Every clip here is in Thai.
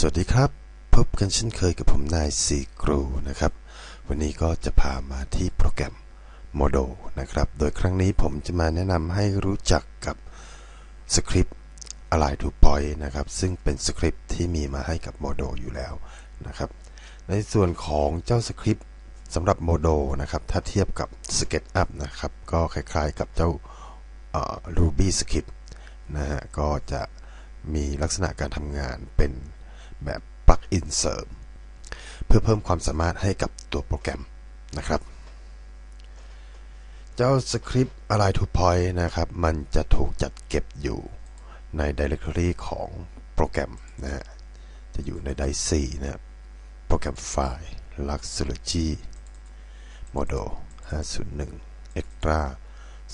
สวัสดีครับ พบกันเช่นเคยกับผมนายสีกรูนะครับ วันนี้ก็จะพามาที่โปรแกรม Modo นะครับ โดยครั้งนี้ผมจะมาแนะนำให้รู้จักกับสคริปต์ Align to Point นะครับ ซึ่งเป็นสคริปต์ที่มีมาให้กับ Modo อยู่แล้วนะครับ ในส่วนของเจ้าสคริปต์สำหรับ Modo นะครับ ถ้าเทียบกับ SketchUp นะครับ ก็คล้ายๆกับเจ้า Ruby Script นะฮะ ก็จะมีลักษณะการทำงานเป็น แบบปลั๊กอินเสริม เพื่อเพิ่มความสามารถให้กับตัวโปรแกรมนะครับ เจ้าสคริปต์ Align to Point นะครับ มันจะถูกจัดเก็บอยู่ใน Directory ของโปรแกรมนะฮะจะอยู่ในไดร์4นะโปรแกรมไฟล์ Luxology Model 501 Extra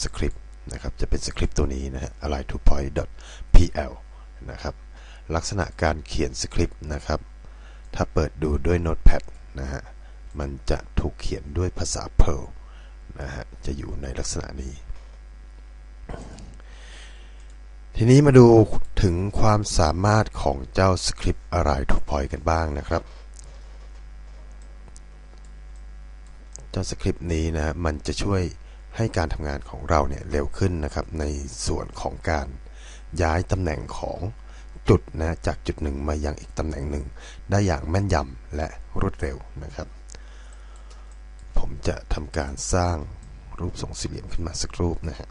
Script นะครับ จะเป็นสคริปต์ตัวนี้นะฮะ align to point pl นะครับ ลักษณะการเขียนสคริปต์นะครับ ถ้าเปิดดูด้วย Notepad นะฮะ มันจะถูกเขียนด้วยภาษา Perl นะฮะ จะอยู่ในลักษณะนี้ ทีนี้มาดูถึงความสามารถของเจ้าสคริปต์ Align to Point กันบ้างนะครับ เจ้าสคริปต์นี้นะมันจะช่วยให้การทำงานของเราเนี่ยเร็วขึ้นนะครับในส่วนของการย้ายตำแหน่งของ จุดนะจากจุดหนึ่งมายังอีกตำแหน่งหนึ่ง ได้อย่างแม่นยำและรวดเร็วนะครับ ผมจะทำการสร้างรูปทรงสี่เหลี่ยมขึ้นมาสักรูปนะฮะ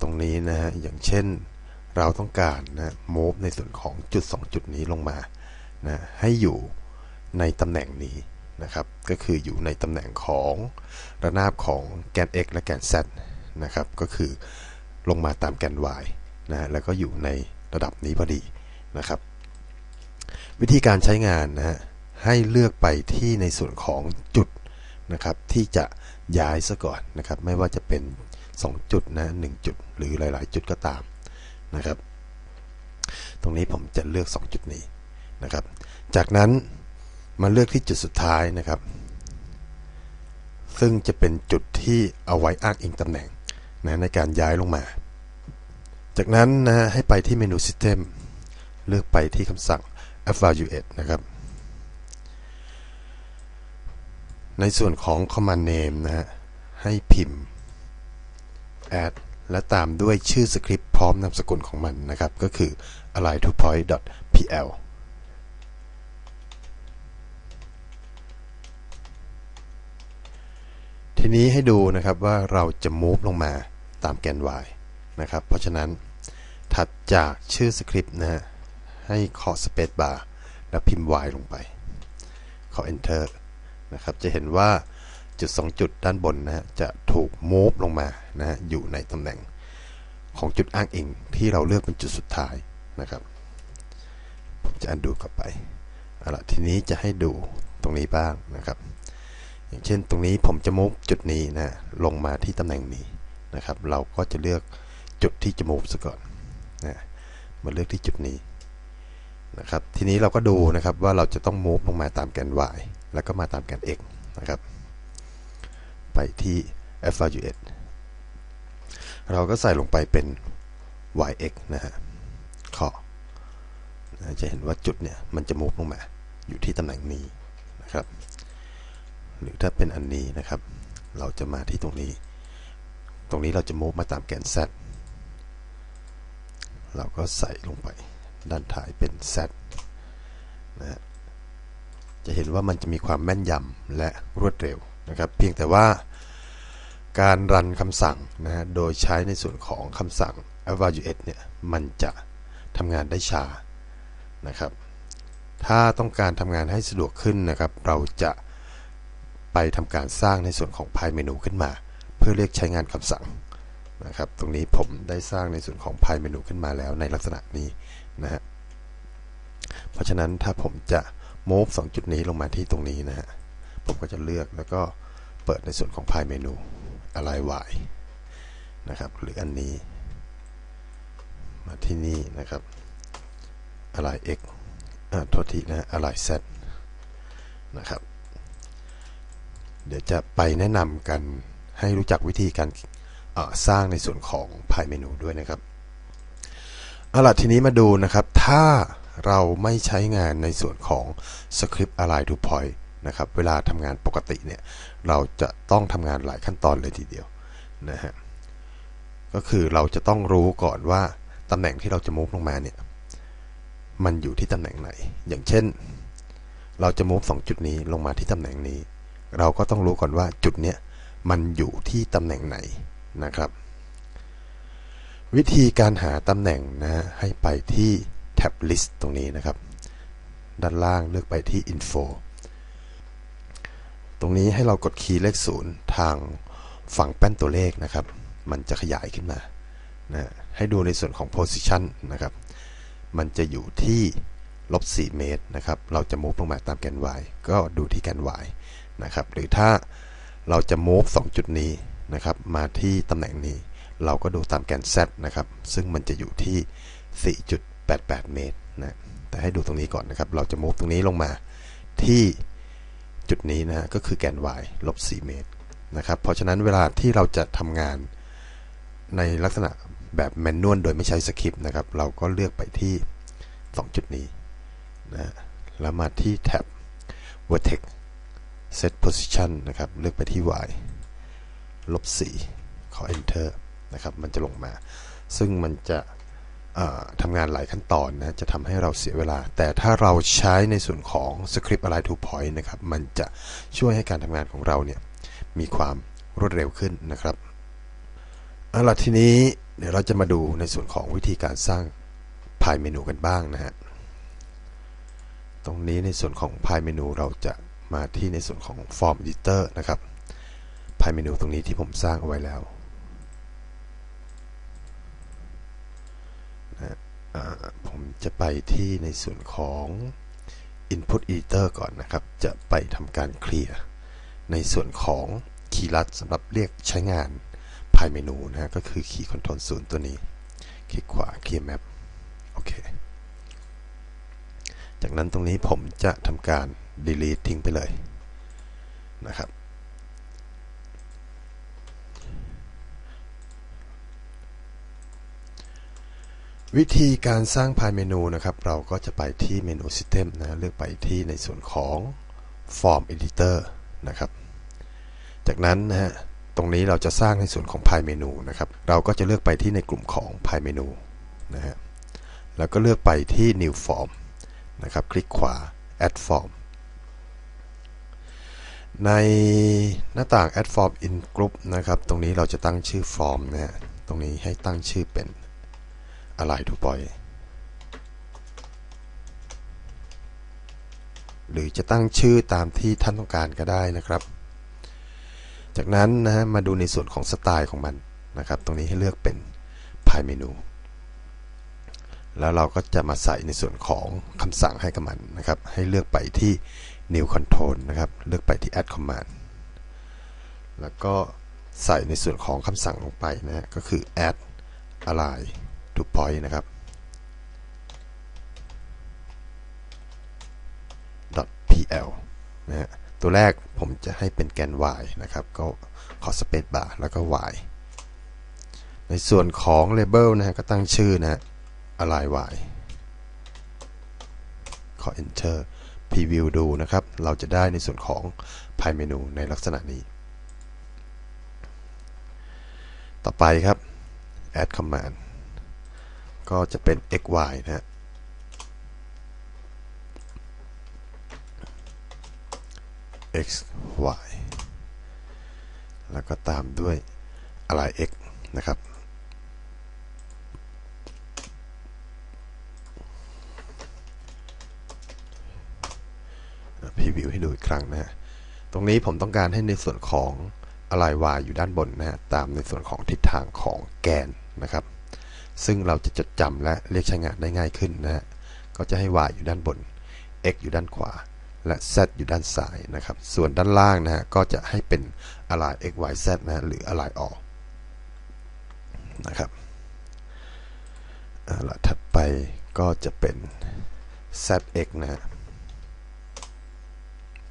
ตรงนี้นะฮะอย่างเช่นเราต้องการนะโมฟในส่วนของจุด 2 จุดนี้ลงมานะให้อยู่ในตำแหน่งนี้นะครับ ก็คืออยู่ในตำแหน่งของระนาบของแกน x และแกน z นะครับ ก็คือลงมาตามแกน y นะแล้วก็อยู่ในระดับนี้พอดีนะครับ วิธีการใช้งานนะฮะให้เลือกไปที่ในส่วนของจุดนะครับ ที่จะย้ายซะก่อนนะครับ ไม่ว่าจะเป็น 2 จุดนะ1จุดหรือหลาย ๆ จุดก็ตามนะครับ ตรงนี้ผมจะเลือก 2 จุดนี้นะครับ จากนั้นมาเลือกที่จุดสุดท้ายนะครับ ซึ่งจะเป็นจุดที่เอาไว้อ้างอิงตำแหน่งนะในการย้ายลงมา จากนั้นนะให้ไปที่เมนู System เลือกไปที่คำสั่ง Evaluate นะครับ ในส่วนของ Command Name นะฮะให้พิมพ์ add และตามด้วยชื่อสคริปต์พร้อมนามสกุลของมันนะครับ ก็คือ align to point pl ทีนี้ให้ดูนะครับว่าเราจะ move ลงมาตามแกน y นะครับ เพราะฉะนั้นถัดจากชื่อสคริปต์นะฮะ ให้ขอ space bar แล้วพิมพ์ y ลงไปขอ enter นะครับ จะเห็นว่าจุด 2 จุดด้านบนนะฮะ จะถูก move ลงมานะฮะ อยู่ในตำแหน่งของจุดอ้างอิงที่เราเลือกเป็นจุดสุดท้ายนะครับผมจะอันดูกลับไปเอาละทีนี้จะให้ดูตรงนี้บ้างนะครับ อย่างเช่นตรงนี้ผมจะมุฟจุดนี้นะลงมาที่ตำแหน่งนี้นะครับ เราก็จะเลือก จุดที่จมุฟซะก่อนนะมาเลือกที่จุดนี้นะครับ ทีนี้เราก็ดูนะครับว่าเราจะต้องมุฟลงมาตามแกน y แล้วก็มาตามแกน x นะครับ ไปที่ evaluate เราก็ใส่ลงไปเป็น yx นะฮะข้อจะเห็นว่าจุดเนี่ยมันจะมุฟลงมาอยู่ที่ตำแหน่งนี้นะครับ หรือถ้าเป็นอันนี้นะครับ เราจะมาที่ตรงนี้ ตรงนี้เราจะมุฟมาตามแกน z เราก็ใส่ลงไปด้านท้ายเป็น z นะฮะจะเห็นว่ามันจะมีความแม่นยำและรวดเร็วนะครับ เพียงแต่ว่าการรันคำสั่งนะฮะโดยใช้ในส่วนของคำสั่ง evaluate เนี่ยมันจะทำงานได้ช้านะครับ ถ้าต้องการทำงานให้สะดวกขึ้นนะครับ เราจะไปทำการสร้างในส่วนของพายเมนูขึ้นมา เพื่อเรียกใช้งานคำสั่ง นะครับ ตรงนี้ผมได้สร้างในส่วนของพายเมนูขึ้นมาแล้วในลักษณะนี้นะฮะ เพราะฉะนั้นถ้าผมจะ move 2จุดนี้ลงมาที่ตรงนี้นะฮะ ผมก็จะเลือกแล้วก็เปิดในส่วนของพายเมนู align y นะครับ หรืออันนี้ มาที่นี่นะครับ align x อ่าโทษทีนะ align z นะครับ เดี๋ยวจะไปแนะนำกันให้รู้จักวิธีการ สร้างในส่วนของพายเมนูด้วยนะครับเอาล่ะทีนี้มาดูนะครับ ถ้าเราไม่ใช้งานในส่วนของสคริปต์ align to point นะครับ เวลาทำงานปกติเนี่ย เราจะต้องทำงานหลายขั้นตอนเลยทีเดียวนะฮะ ก็คือเราจะต้องรู้ก่อนว่าตำแหน่งที่เราจะ move ลงมาเนี่ย มันอยู่ที่ตำแหน่งไหน อย่างเช่น เราจะ move 2จุดนี้ลงมาที่ตำแหน่งนี้ เราก็ต้องรู้ก่อนว่าจุดเนี้ยมันอยู่ที่ตำแหน่งไหน นะครับ วิธีการหาตำแหน่งนะให้ไปที่ tab list ตรงนี้นะครับ ด้านล่างเลือกไปที่ info ตรงนี้ให้เรากดคีย์เลขศูนย์ทางฝั่งแป้นตัวเลขนะครับ มันจะขยายขึ้นมานะให้ดูในส่วนของ position นะครับ มันจะอยู่ที่ลบ 4 เมตรนะครับ เราจะ move ลงมาตามแกน y ก็ดูที่แกน y นะครับ หรือถ้าเราจะ move 2 จุดนี้ นะครับมาที่ตำแหน่งนี้ เราก็ดูตามแกน z นะครับ ซึ่งมันจะอยู่ที่ 4.88 เมตรนะแต่ให้ดูตรงนี้ก่อนนะครับ เราจะ move ตรงนี้ลงมาที่จุดนี้นะก็คือแกน y ลบ 4 เมตรนะครับ เพราะฉะนั้นเวลาที่เราจะทำงานในลักษณะแบบแมนนวลโดยไม่ใช้สคริปต์นะครับ เราก็เลือกไปที่ 2 จุดนี้นะแล้วมาที่แท็บ vertex set position นะครับ เลือกไปที่ y ลบ4ขอ enter นะครับมันจะลงมา ซึ่งมันจะทำงานหลายขั้นตอนนะจะทำให้เราเสียเวลา แต่ถ้าเราใช้ในส่วนของ script align to point นะครับ มันจะช่วยให้การทำงานของเราเนี่ยมีความรวดเร็วขึ้นนะครับเอาล่ะทีนี้เดี๋ยวเราจะมาดูในส่วนของวิธีการสร้างพายเมนูกันบ้างนะฮะตรงนี้ในส่วนของพายเมนูเราจะมาที่ในส่วนของ Form Editor นะครับ พายเมนูตรงนี้ที่ผมสร้างเอาไว้แล้วนะผมจะไปที่ในส่วนของ Input Editor ก่อนนะครับ จะไปทำการเคลียร์ในส่วนของคีย์ลัดสำหรับเรียกใช้งานพายเมนูนะฮะก็คือคีย์คอนโทรลศูนย์ตัวนี้ คลิกขวา Clear Map โอเค จากนั้นตรงนี้ผมจะทำการ delete ทิ้งไปเลยนะครับ วิธีการสร้างพายเมนูนะครับ เราก็จะไปที่เมนู System นะเลือกไปที่ในส่วนของ Form Editor นะครับ จากนั้นนะฮะตรงนี้เราจะสร้างในส่วนของพายเมนูนะครับ เราก็จะเลือกไปที่ในกลุ่มของพายเมนูนะฮะแล้วก็เลือกไปที่ New Form นะครับ คลิกขวา Add Form ในหน้าต่าง Add Form in Group นะครับ ตรงนี้เราจะตั้งชื่อ Form นะฮะตรงนี้ให้ตั้งชื่อเป็น Align to Point หรือจะตั้งชื่อตามที่ท่านต้องการก็ได้นะครับ จากนั้นนะฮะมาดูในส่วนของสไตล์ของมันนะครับ ตรงนี้ให้เลือกเป็นพายเมนู แล้วเราก็จะมาใส่ในส่วนของคำสั่งให้กับมันนะครับ ให้เลือกไปที่ new control นะครับ เลือกไปที่ add command แล้วก็ใส่ในส่วนของคำสั่งลงไปนะฮะก็คือ add align to point นะครับ .pl นะฮะตัวแรกผมจะให้เป็นแกน y นะครับ ก็ขอ space bar แล้วก็ y ในส่วนของ label นะฮะก็ตั้งชื่อนะฮะ align y ขอ enter preview ดูนะครับ เราจะได้ในส่วนของพายเมนูในลักษณะนี้ ต่อไปครับ add command ก็จะเป็น xy นะฮะ x y แล้วก็ตามด้วยอะไร x นะครับ พรีวิวให้ดูอีกครั้งนะฮะ ตรงนี้ผมต้องการให้ในส่วนของอะไร y อยู่ด้านบนนะฮะ ตามในส่วนของทิศทางของแกนนะครับ ซึ่งเราจะจดจำและเรียกใช้งานได้ง่ายขึ้นนะฮะก็จะให้ y อยู่ด้านบน x อยู่ด้านขวา และ z อยู่ด้านซ้ายนะครับ ส่วนด้านล่างนะฮะก็จะให้เป็นอะไร x y z นะฮะหรืออะไรออกนะครับละถัดไปก็จะเป็น zx นะฮะ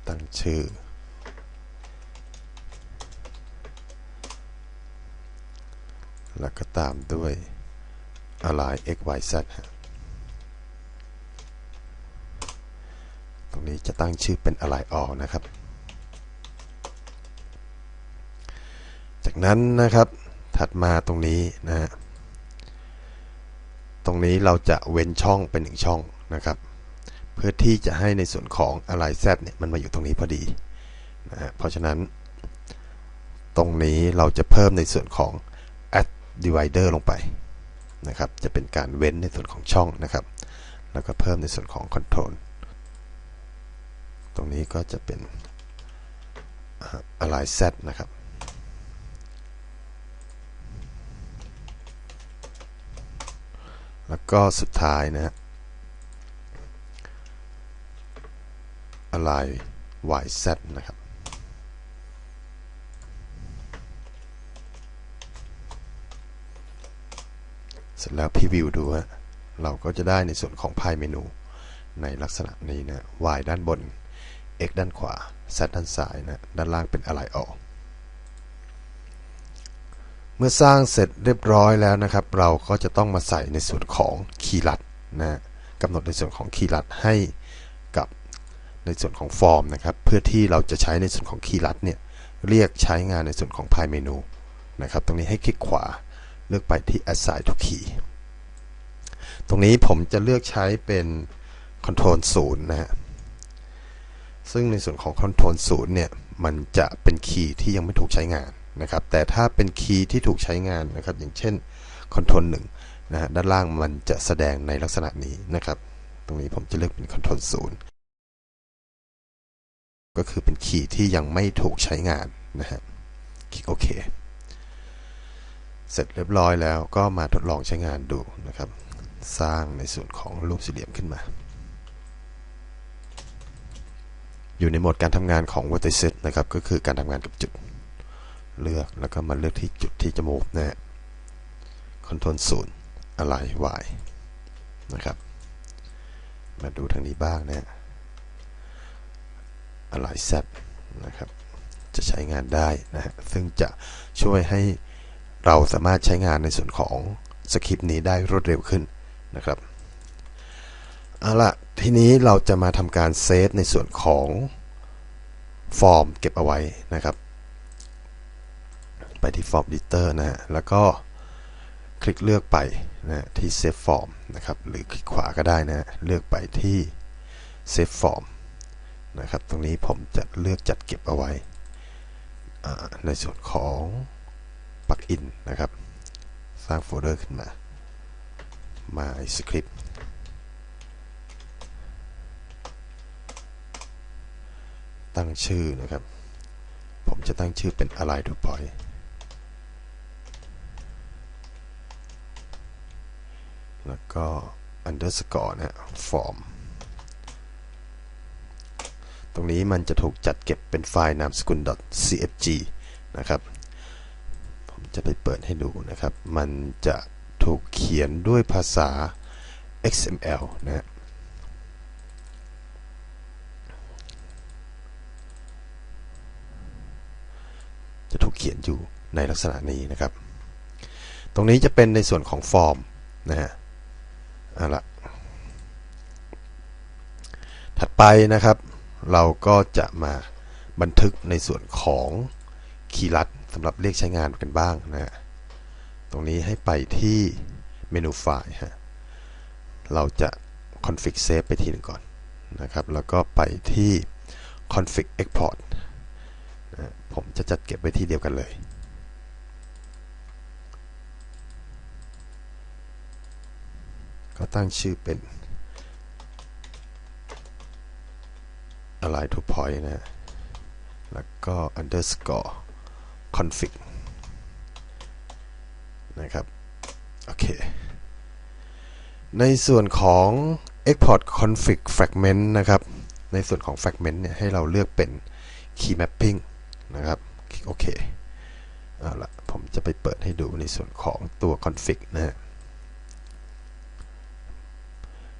ตั้งชื่อ แล้วก็ตามด้วย align x y z ตรงนี้จะตั้งชื่อเป็น align all นะครับ จากนั้นนะครับ ถัดมาตรงนี้นะฮะ ตรงนี้เราจะเว้นช่องเป็นหนึ่งช่องนะครับ เพื่อที่จะให้ในส่วนของ align z เนี่ยมันมาอยู่ตรงนี้พอดีนะฮะ เพราะฉะนั้น ตรงนี้เราจะเพิ่มในส่วนของ add divider ลงไป นะครับ จะเป็นการเว้นในส่วนของช่องนะครับ แล้วก็เพิ่มในส่วนของ control ตรงนี้ก็จะเป็น align z นะครับ แล้วก็สุดท้ายนะฮะ align yz นะครับ เสร็จแล้วพรีวิวดูฮะเราก็จะได้ในส่วนของพายเมนูในลักษณะนี้นะ y ด้านบน x ด้านขวา z ด้านซ้ายนะ ด้านล่างเป็นอะไรออก เมื่อสร้างเสร็จเรียบร้อยแล้วนะครับ เราก็จะต้องมาใส่ในส่วนของคีย์ลัดนะกำหนดในส่วนของคีย์ลัดให้กับในส่วนของฟอร์มนะครับ เพื่อที่เราจะใช้ในส่วนของคีย์ลัดเนี่ย เรียกใช้งานในส่วนของพายเมนูนะครับ ตรงนี้ให้คลิกขวา เลือกไปที่ assign to key ตรงนี้ผมจะเลือกใช้เป็น control 0 นะฮะ ซึ่งในส่วนของ control 0 เนี่ย มันจะเป็นคีย์ที่ยังไม่ถูกใช้งานนะครับ แต่ถ้าเป็นคีย์ที่ถูกใช้งานนะครับ อย่างเช่น control 1 นะฮะ ด้านล่างมันจะแสดงในลักษณะนี้นะครับ ตรงนี้ผมจะเลือกเป็น control 0 ก็คือเป็นคีย์ที่ยังไม่ถูกใช้งานนะฮะ คลิกโอเค เสร็จเรียบร้อยแล้วก็มาทดลองใช้งานดูนะครับ สร้างในส่วนของรูปสี่เหลี่ยมขึ้นมา อยู่ในโหมดการทำงานของ vertices นะครับ ก็คือการทำงานกับจุด เลือกแล้วก็มาเลือกที่จุดที่จะ move นะฮะ control 0 align y นะครับ มาดูทางนี้บ้างนะฮะ align z นะครับ จะใช้งานได้นะฮะ ซึ่งจะช่วยให้ เราสามารถใช้งานในส่วนของสคริปต์นี้ได้รวดเร็วขึ้นนะครับเอาละทีนี้เราจะมาทำการเซฟในส่วนของฟอร์มเก็บเอาไว้นะครับ ไปที่ Form Editor นะฮะแล้วก็คลิกเลือกไปนะที่ Save Form นะครับหรือคลิกขวาก็ได้นะเลือกไปที่ Save Form นะครับตรงนี้ผมจะเลือกจัดเก็บเอาไว้ในส่วนของ ลักอินนะครับ สร้างโฟลเดอร์ขึ้นมา My Script ตั้งชื่อนะครับ ผมจะตั้งชื่อเป็น align to point แล้วก็ underscore นะ form ตรงนี้มันจะถูกจัดเก็บเป็นไฟล์นามสกุล .cfg นะครับ จะไปเปิดให้ดูนะครับ มันจะถูกเขียนด้วยภาษา XML นะฮะจะถูกเขียนอยู่ในลักษณะนี้นะครับ ตรงนี้จะเป็นในส่วนของฟอร์มนะฮะเอาละถัดไปนะครับ เราก็จะมาบันทึกในส่วนของคีย์ลัด สำหรับเรียกใช้งานกันบ้างนะฮะตรงนี้ให้ไปที่เมนูไฟล์ฮะเราจะ config save ไปทีหนึ่งก่อนนะครับ แล้วก็ไปที่ config export นะผมจะจัดเก็บไว้ที่เดียวกันเลยก็ตั้งชื่อเป็น align to point นะ แล้วก็ underscore config นะครับ โอเค ในส่วนของ export config fragment นะครับ ในส่วนของ fragment เนี่ย ให้เราเลือกเป็น key mapping นะครับ คลิกโอเค เอาละผมจะไปเปิดให้ดูในส่วนของตัว config นะฮะ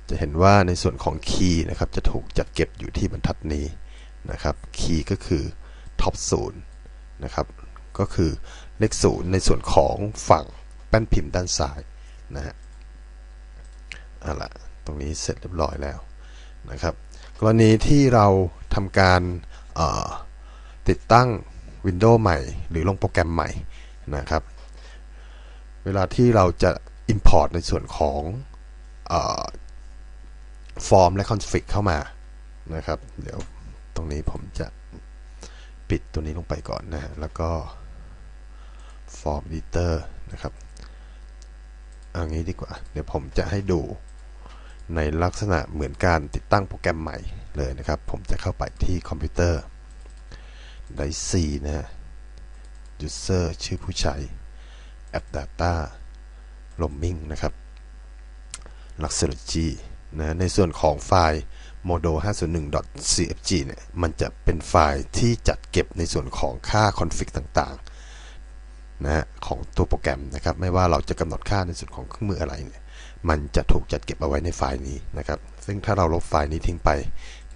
จะเห็นว่าในส่วนของ key นะครับ จะถูกจัดเก็บอยู่ที่บรรทัดนี้นะครับ key ก็คือ top 0นะครับ ก็คือเลข0ในส่วนของฝั่งแป้นพิมพ์ด้านซ้ายนะฮะเอะละตรงนี้เสร็จเรียบร้อยแล้วนะครับ กรณีที่เราทำการติดตั้ง Windows ใหม่ หรือลงโปรแกรมใหม่นะครับ เวลาที่เราจะ Import ในส่วนของฟอร์มและ Config เข้ามานะครับ เดี๋ยวตรงนี้ผมจะปิดตัวนี้ลงไปก่อนนะแล้วก็ Form Editor นะครับเอางี้ดีกว่า เดี๋ยวผมจะให้ดูในลักษณะเหมือนการติดตั้งโปรแกรมใหม่เลยนะครับ ผมจะเข้าไปที่คอมพิวเตอร์ได้ C นะฮะ User ชื่อผู้ใช้ App Data Roaming นะครับ Luxology นะในส่วนของไฟล์ modo 501.cfg เนี่ย มันจะเป็นไฟล์ที่จัดเก็บในส่วนของค่าคอนฟิกต่างๆ นะของตัวโปรแกรมนะครับ ไม่ว่าเราจะกำหนดค่าในส่วนของเครื่องมืออะไรเนี่ยมันจะถูกจัดเก็บเอาไว้ในไฟล์นี้นะครับ ซึ่งถ้าเราลบไฟล์นี้ทิ้งไป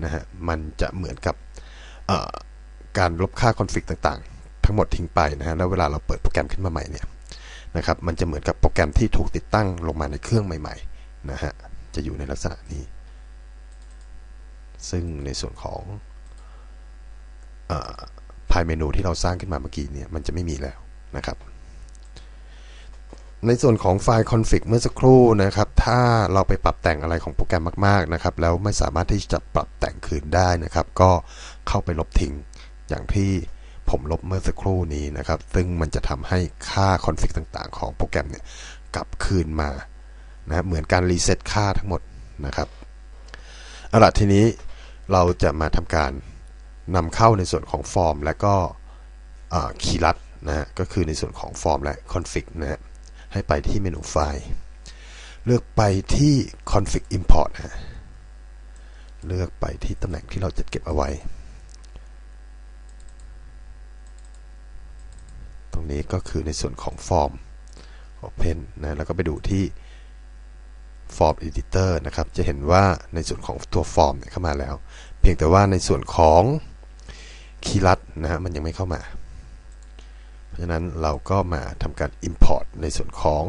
นะฮะมันจะเหมือนกับการลบค่าคอนฟิกต่างๆ ทั้งหมดทิ้งไปนะฮะแล้วเวลาเราเปิดโปรแกรมขึ้นมาใหม่เนี่ยนะครับมันจะเหมือนกับโปรแกรมที่ถูกติดตั้งลงมาในเครื่องใหม่ๆนะฮะจะอยู่ในลักษณะนี้ ซึ่งในส่วนของพายเมนูที่เราสร้างขึ้นมาเมื่อกี้เนี่ยมันจะไม่มีแล้ว นะครับ ในส่วนของไฟล์ config เมื่อสักครู่นะครับ ถ้าเราไปปรับแต่งอะไรของโปรแกรมมาก ๆ นะครับ แล้วไม่สามารถที่จะปรับแต่งคืนได้นะครับ ก็เข้าไปลบทิ้งอย่างที่ผมลบเมื่อสักครู่นี้นะครับ ซึ่งมันจะทำให้ค่าคอนฟิกต่างๆ ของโปรแกรมเนี่ยกลับคืนมานะเหมือนการรีเซ็ตค่าทั้งหมดนะครับเอาล่ะทีนี้เราจะมาทำการนำเข้าในส่วนของฟอร์ม และก็คีย์ลัด นะฮะก็คือในส่วนของฟอร์มและคอนฟิกนะฮะให้ไปที่เมนูไฟล์ เลือกไปที่ config import นะเลือกไปที่ตำแหน่งที่เราจะเก็บเอาไว้ ตรงนี้ก็คือในส่วนของฟอร์ม open นะแล้วก็ไปดูที่ Form Editor นะครับ จะเห็นว่าในส่วนของตัวฟอร์มเข้ามาแล้ว เพียงแต่ว่าในส่วนของคีย์ลัดนะฮะมันยังไม่เข้ามา เพราะฉะนั้นเราก็มาทำการ Import ในส่วนของ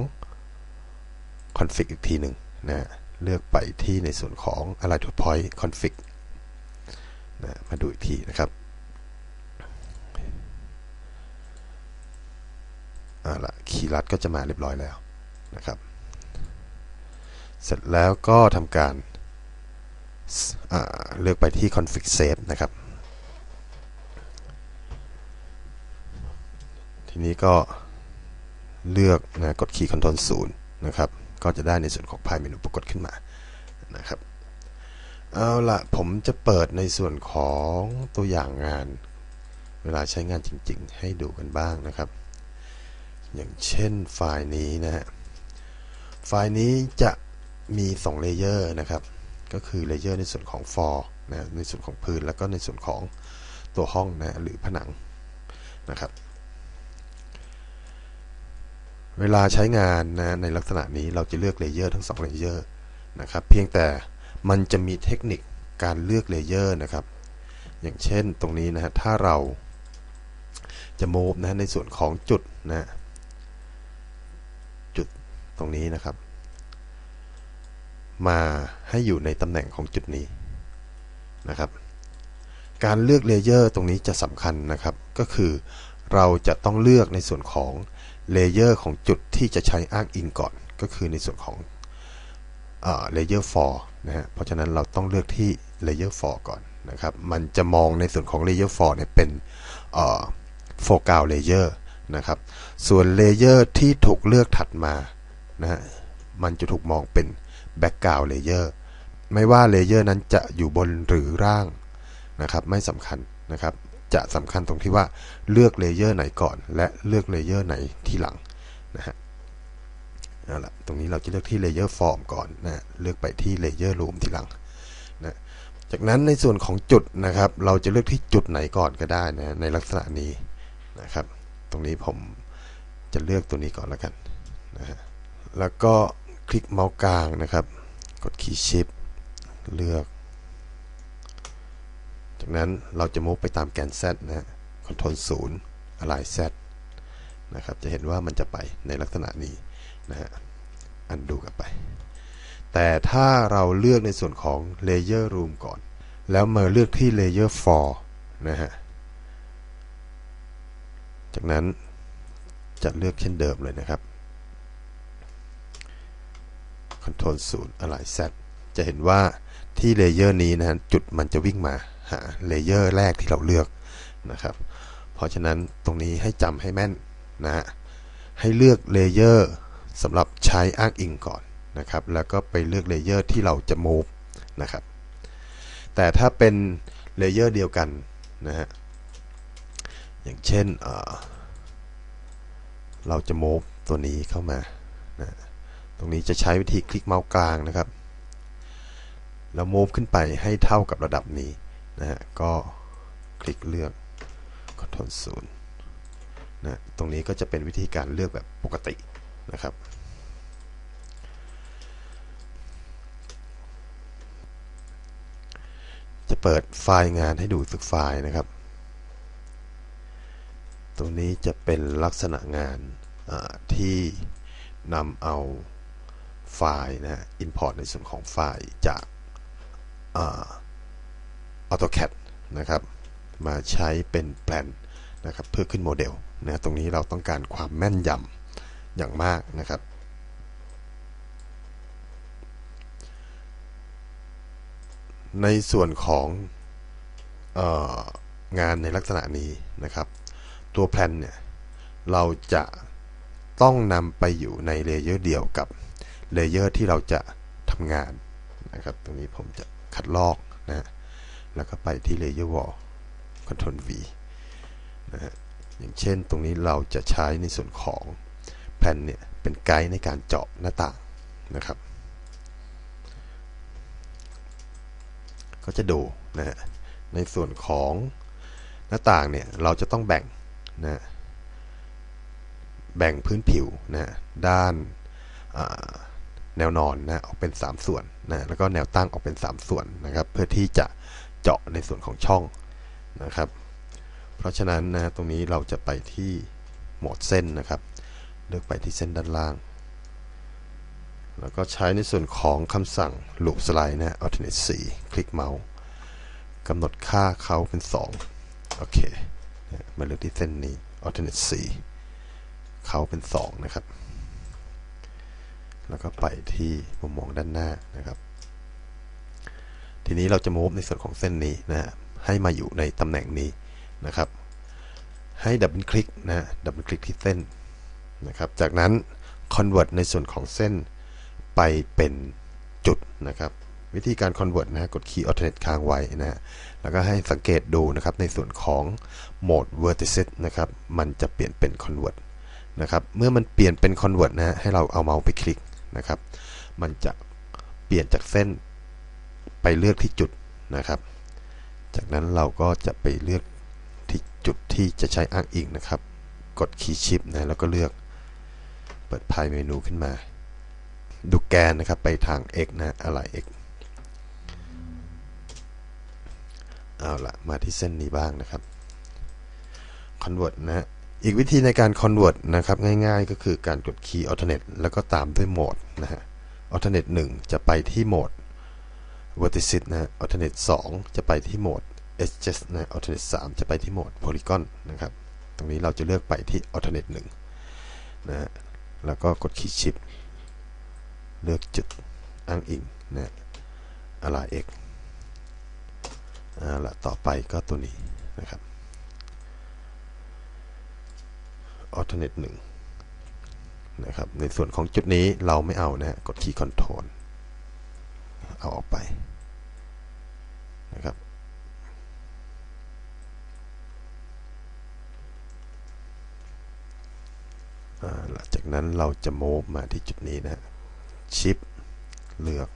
Config อีกทีหนึ่งนะเลือกไปที่ในส่วนของ Align to Point Config นะมาดูอีกทีนะครับเอาละคีย์ลัดก็จะมาเรียบร้อยแล้วนะครับ เสร็จแล้วก็ทำการเลือกไปที่ config save นะครับ ทีนี้ก็เลือกนะกดคีย์ Ctrl 0นย์นะครับ ก็จะได้ในส่วนของพายเมนูปรากฏขึ้นมานะครับ เอาละผมจะเปิดในส่วนของตัวอย่างงาน เวลาใช้งานจริง ๆ ให้ดูกันบ้างนะครับ อย่างเช่นไฟล์นี้นะฮะ ไฟล์นี้จะมี2เลเยอร์นะครับ ก็คือเลเยอร์ในส่วนของฟอร์นะในส่วนของพื้นแล้วก็ในส่วนของตัวห้องนะหรือผนังนะครับ เวลาใช้งานนะในลักษณะนี้เราจะเลือกเลเยอร์ทั้ง2เลเยอร์นะครับเพียงแต่มันจะมีเทคนิคการเลือกเลเยอร์นะครับ อย่างเช่นตรงนี้นะฮะถ้าเราจะโมบนะในส่วนของจุดนะจุดตรงนี้นะครับ มาให้อยู่ในตำแหน่งของจุดนี้นะครับ การเลือกเลเยอร์ตรงนี้จะสำคัญนะครับ ก็คือเราจะต้องเลือกในส่วนของ เลเยอร์ของจุดที่จะใช้อ้างอิงก่อน ก็คือในส่วนของเลเยอร์ for นะฮะ เพราะฉะนั้นเราต้องเลือกที่เลเยอร์ for ก่อนนะครับ มันจะมองในส่วนของเลเยอร์ for เนี่ยเป็นโฟกัสเลเยอร์นะครับ ส่วนเลเยอร์ที่ถูกเลือกถัดมานะฮะ มันจะถูกมองเป็น background layer ไม่ว่าเลเยอร์นั้นจะอยู่บนหรือล่างนะครับ ไม่สำคัญนะครับ จะสำคัญตรงที่ว่าเลือกเลเยอร์ไหนก่อน และเลือกเลเยอร์ไหนที่หลังนะฮะเอาละตรงนี้เราจะเลือกที่เลเยอร์ฟอร์มก่อนนะเลือกไปที่เลเยอร์รูมทีหลังนะจากนั้นในส่วนของจุดนะครับ เราจะเลือกที่จุดไหนก่อนก็ได้นะในลักษณะนี้นะครับ ตรงนี้ผมจะเลือกตัวนี้ก่อนแล้วกันนะฮะแล้วก็คลิกเมาส์กลางนะครับ กดคีย์ชิปเลือก จากนั้นเราจะมุกไปตามแกน Z นะฮะคอนโทรลศูนย์อะไร Z นะครับ จะเห็นว่ามันจะไปในลักษณะนี้นะฮะ อันดูกันไป แต่ถ้าเราเลือกในส่วนของ Layer Room ก่อน แล้วมาเลือกที่ Layer 4 นะฮะ จากนั้นจะเลือกเช่นเดิมเลยนะครับ Ctrl 0 Align Z จะเห็นว่าที่เลเยอร์นี้นะฮะจุดมันจะวิ่งมา หาเลเยอร์แรกที่เราเลือกนะครับ เพราะฉะนั้นตรงนี้ให้จำให้แม่นนะ ให้เลือกเลเยอร์สำหรับใช้อ้างอิงก่อนนะครับ แล้วก็ไปเลือกเลเยอร์ที่เราจะ move นะครับ แต่ถ้าเป็นเลเยอร์เดียวกันนะฮะ อย่างเช่นเเราจะ move ตัวนี้เข้ามานะตรงนี้จะใช้วิธีคลิกเมาส์กลางนะครับ แล้ว move ขึ้นไปให้เท่ากับระดับนี้ นะฮะก็คลิกเลือก Ctrl 0นะตรงนี้ก็จะเป็นวิธีการเลือกแบบปกตินะครับ จะเปิดไฟล์งานให้ดูสักไฟล์นะครับ ตรงนี้จะเป็นลักษณะงานที่นำเอาไฟล์นะ import ในส่วนของไฟล์จาก AutoCAD นะครับมาใช้เป็นแปลนนะครับเพื่อขึ้นโมเดลนะตรงนี้เราต้องการความแม่นยำอย่างมากนะครับ ในส่วนของอองานในลักษณะนี้นะครับ ตัวแพลนเนี่ยเราจะต้องนำไปอยู่ในเลเยอร์เดียวกับเลเยอร์ที่เราจะทำงานนะครับ ตรงนี้ผมจะคัดลอกนะ แล้วก็ไปที่เลเยอร์วอล Ctrl V นะฮะอย่างเช่นตรงนี้เราจะใช้ในส่วนของแผ่นเนี่ย เป็นไกด์ในการเจาะหน้าต่างนะครับ ก็จะดูนะฮะในส่วนของหน้าต่างเนี่ย เราจะต้องแบ่งนะแบ่งพื้นผิวนะด้านแนวนอนนะออกเป็น 3 ส่วนนะแล้วก็แนวตั้งออกเป็น 3 ส่วนนะครับ เพื่อที่จะ เจาะในส่วนของช่องนะครับ เพราะฉะนั้นนะตรงนี้เราจะไปที่โหมดเส้นนะครับ เลือกไปที่เส้นด้านล่าง แล้วก็ใช้ในส่วนของคำสั่ง loop slide นะ alternate 4คลิกเมาส์กำหนดค่าเขาเป็น 2 โอเค มาเลือกที่เส้นนี้ alternate 4เขาเป็น 2 นะครับ แล้วก็ไปที่มุมมองด้านหน้านะครับ ทีนี้เราจะ move ในส่วนของเส้นนี้นะฮะให้มาอยู่ในตำแหน่งนี้นะครับ ให้ดับเบิลคลิกนะดับเบิลคลิกที่เส้นนะครับ จากนั้น convert ในส่วนของเส้นไปเป็นจุดนะครับ วิธีการ convert นะกดคีย์ alternate ค้างไว้นะฮะแล้วก็ให้สังเกตดูนะครับในส่วนของโหมด vertices นะครับมันจะเปลี่ยนเป็น convert นะครับเมื่อมันเปลี่ยนเป็น convert นะฮะให้เราเอาเมาส์ไปคลิกนะครับ มันจะเปลี่ยนจากเส้น ไปเลือกที่จุดนะครับ จากนั้นเราก็จะไปเลือกที่จุดที่จะใช้อ้างอิงนะครับ กดคีย์ชิปนะแล้วก็เลือก เปิดพายเมนูขึ้นมา ดูแกนนะครับไปทาง x นะอะไร x เอาละมาที่เส้นนี้บ้างนะครับ convert นะอีกวิธีในการ convert นะครับง่ายๆ ก็คือการกดคีย์ alternate แล้วก็ตามด้วยโหมดนะฮะ alternate 1 จะไปที่โหมด vertices นะ alternate 2 จะไปที่โหมด edges นะ alternate 3 จะไปที่โหมด polygon นะครับ ตรงนี้เราจะเลือกไปที่ alternate 1นะแล้วก็กด key shift เลือกจุดอ้างอิงนะอะไร x อ่าละต่อไปก็ตัวนี้นะครับ alternate 1นะครับ ในส่วนของจุดนี้เราไม่เอานะกด key control เอาออกไปนะครับหลังจากนั้นเราจะโมบมาที่จุดนี้นะชิปเลือก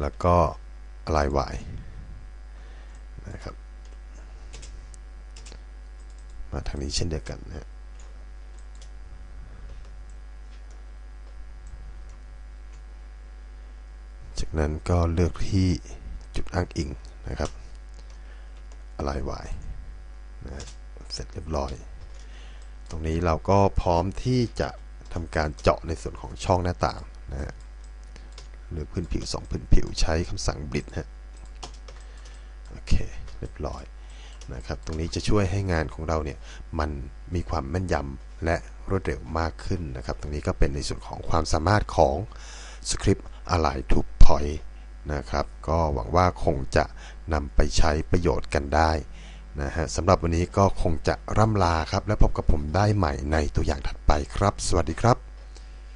แล้วก็ลายวายนะครับ มาทางนี้เช่นเดียวกันนะ จากนั้นก็เลือกที่จุดอ้างอิงนะครับอะไรวายนะเสร็จเรียบร้อย ตรงนี้เราก็พร้อมที่จะทำการเจาะในส่วนของช่องหน้าต่างนะฮะหรือพื้นผิว 2 พื้นผิวใช้คำสั่ง blit ฮะโอเคเรียบร้อยนะครับ ตรงนี้จะช่วยให้งานของเราเนี่ยมันมีความแม่นยำและรวดเร็วมากขึ้นนะครับ ตรงนี้ก็เป็นในส่วนของความสามารถของสคริปต์ Align to Point นะครับ ก็หวังว่าคงจะนำไปใช้ประโยชน์กันได้นะฮะสำหรับวันนี้ก็คงจะร่ำลาครับ และพบกับผมได้ใหม่ในตัวอย่างถัดไปครับ สวัสดีครับ